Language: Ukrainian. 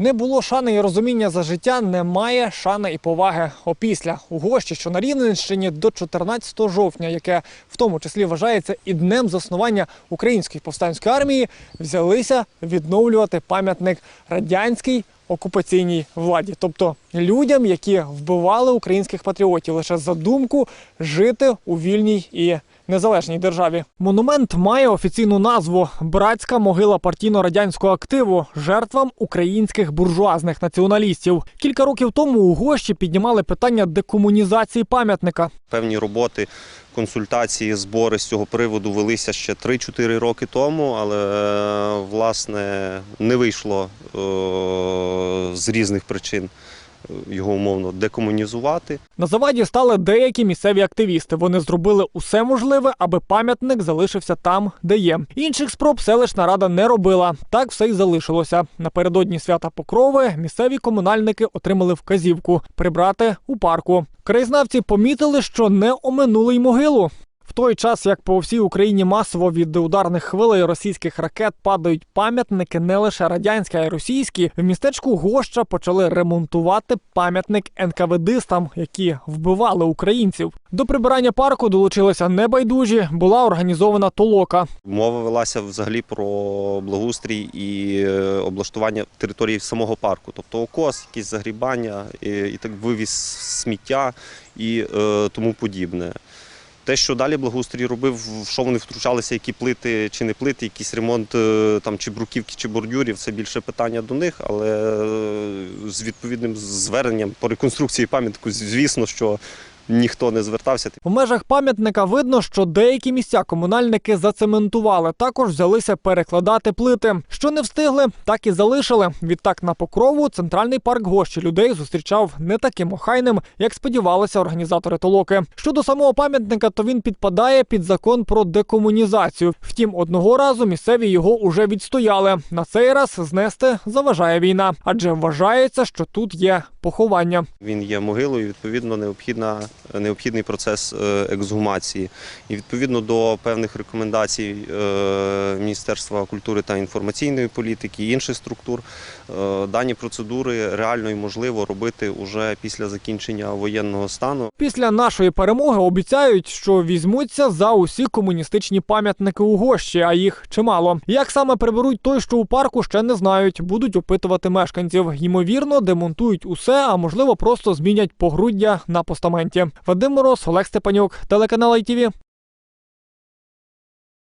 Не було шани і розуміння за життя, немає шани і поваги опісля. У гощі, що на Рівненщині до 14 жовтня, яке в тому числі вважається і днем заснування української повстанської армії, взялися відновлювати пам'ятник радянській окупаційній владі, тобто людям, які вбивали українських патріотів лише за думку жити у вільній і незалежній державі. Монумент має офіційну назву Братська могила партійно-радянського активу жертвам українських буржуазних націоналістів. Кілька років тому у гощі піднімали питання декомунізації пам'ятника. Певні роботи, консультації, збори з цього приводу велися ще 3-4 роки тому, але е, власне не вийшло е, з різних причин його умовно декомунізувати. На заваді стали деякі місцеві активісти. Вони зробили усе можливе, аби пам'ятник залишився там, де є. Інших спроб селищна рада не робила. Так все й залишилося. Напередодні свята Покрови місцеві комунальники отримали вказівку прибрати у парку. Краєзнавці помітили, що не оминули й могилу. В той час, як по всій Україні масово від ударних хвилей російських ракет падають пам'ятники не лише радянські, а й російські, в містечку Гоща почали ремонтувати пам'ятник НКВДистам, які вбивали українців. До прибирання парку долучилися небайдужі, була організована толока. Мова велася взагалі про благоустрій і е, облаштування території самого парку, тобто окос, якісь загрібання, і, так вивіз сміття і е, тому подібне. Те, що далі благоустрій робив, в що вони втручалися, які плити чи не плити, якийсь ремонт е, там чи бруківки, чи бордюрів, це більше питання до них, але е, з відповідним зверненням по реконструкції пам'ятку, звісно, що ніхто не звертався. В межах пам'ятника видно, що деякі місця комунальники зацементували. Також взялися перекладати плити. Що не встигли, так і залишили. Відтак на покрову центральний парк гощі людей зустрічав не таким охайним, як сподівалися організатори толоки. Щодо самого пам'ятника, то він підпадає під закон про декомунізацію. Втім, одного разу місцеві його уже відстояли. На цей раз знести заважає війна, адже вважається, що тут є поховання. Він є могилою, відповідно, необхідна, необхідний процес е, ексгумації. І відповідно до певних рекомендацій е, Міністерства культури та інформаційної політики і інших структур, е, дані процедури реально і можливо робити уже після закінчення воєнного стану. Після нашої перемоги обіцяють, що візьмуться за усі комуністичні пам'ятники у гощі, а їх чимало. Як саме приберуть той, що у парку, ще не знають. Будуть опитувати мешканців. Ймовірно, демонтують усе, а можливо, просто змінять погруддя на постаменті. Вадим Мороз, Олег Степанюк, телеканал ITV.